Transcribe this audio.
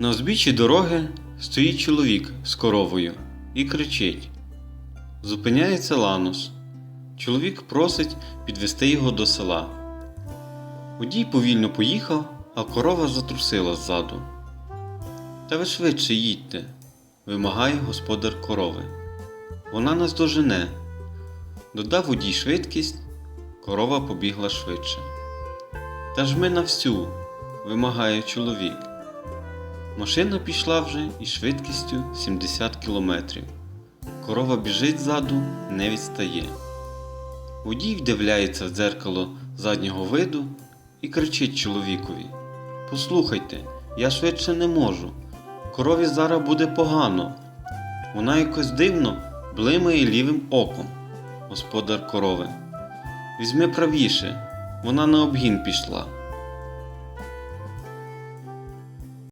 На узбіччі дороги стоїть чоловік з коровою і кричить. Зупиняється Ланус. Чоловік просить підвести його до села. Водій повільно поїхав, а корова затрусила ззаду. Та ви швидше їдьте, вимагає господар корови. Вона нас дожене. Додав водій швидкість, корова побігла швидше. Та ж ми на всю, вимагає чоловік. Машина пішла вже із швидкістю 70 км. Корова біжить ззаду, не відстає. Водій вдивляється в дзеркало заднього виду і кричить чоловікові: Послухайте, я швидше не можу. Корові зараз буде погано. Вона якось дивно блимає лівим оком, господар корови. Візьми правіше, вона на обгін пішла.